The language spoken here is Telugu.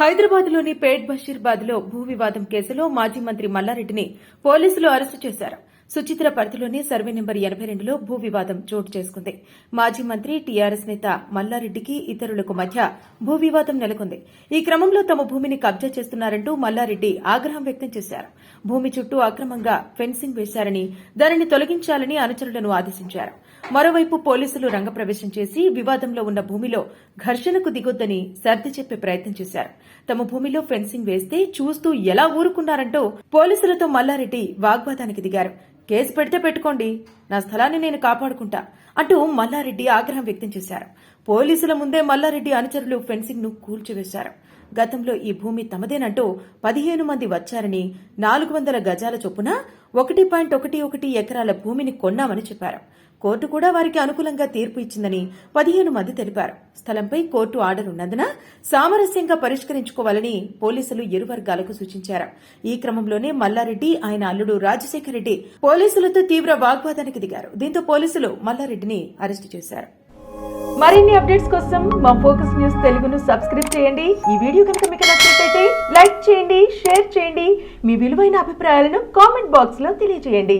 హైదరాబాద్లోని పేట్ బషీర్బాద్లో భూ వివాదం కేసులో మాజీ మంత్రి మల్లారెడ్డిని పోలీసులు అరెస్టు చేశారు. సుచిత్ర పరిధిలోని సర్వే నెంబర్ ఎనబై రెండులో భూ వివాదం చోటు చేసుకుంది. మాజీ మంత్రి టీఆర్ఎస్ నేత మల్లారెడ్డికి ఇతరులకు మధ్య భూ వివాదం నెలకొంది. ఈ క్రమంలో తమ భూమిని కబ్జా చేస్తున్నారంటూ మల్లారెడ్డి ఆగ్రహం వ్యక్తం చేశారు. భూమి చుట్టూ అక్రమంగా ఫెన్సింగ్ వేశారని దానిని తొలగించాలని అనుచరులను ఆదేశించారు. మరోవైపు పోలీసులు రంగప్రవేశం చేసి వివాదంలో ఉన్న భూమిలో ఘర్షణకు దిగొద్దని సర్ది చెప్పే ప్రయత్నం చేశారు. తమ భూమిలో ఫెన్సింగ్ వేస్తే చూస్తూ ఎలా ఊరుకున్నారంటూ పోలీసులతో మల్లారెడ్డి వాగ్వాదానికి దిగారు. కేసు పెడితే పెట్టుకోండి. నా స్థలాన్ని నేను కాపాడుకుంటా అంటూ మల్లారెడ్డి ఆగ్రహం వ్యక్తం చేశారు. పోలీసుల ముందే మల్లారెడ్డి అనుచరులు ఫెన్సింగ్ను కూల్చివేశారు. గతంలో ఈ భూమి తమదేనంటూ పదిహేను మంది వచ్చారని నాలుగు వందల గజాల చొప్పున ఒకటి పాయింట్ ఒకటి ఒకటి ఎకరాల భూమిని కొన్నామని చెప్పారు. కోర్టు కూడా వారికి అనుకూలంగా తీర్పు ఇచ్చిందని పదిహేను మంది తెలిపారు. స్థలంపై కోర్టు ఆర్డర్ ఉన్నందున సామరస్యంగా పరిష్కరించుకోవాలని పోలీసులు ఇరు వర్గాలకు సూచించారు. ఈ క్రమంలోనే మల్లారెడ్డి ఆయన అల్లుడు రాజశేఖర రెడ్డి పోలీసులతో తీవ్ర వాగ్వాదానికి దిగారు. దీంతో పోలీసులు మల్లారెడ్డిని అరెస్టు చేశారు. మరిన్ని అప్డేట్స్ కోసం మా ఫోకస్ న్యూస్ తెలుగును సబ్స్క్రైబ్ చేయండి. ఈ వీడియో కనుక మీకు నచ్చినట్లయితే లైక్ చేయండి షేర్ చేయండి. మీ విలువైన అభిప్రాయాలను కామెంట్ బాక్స్లో తెలియజేయండి.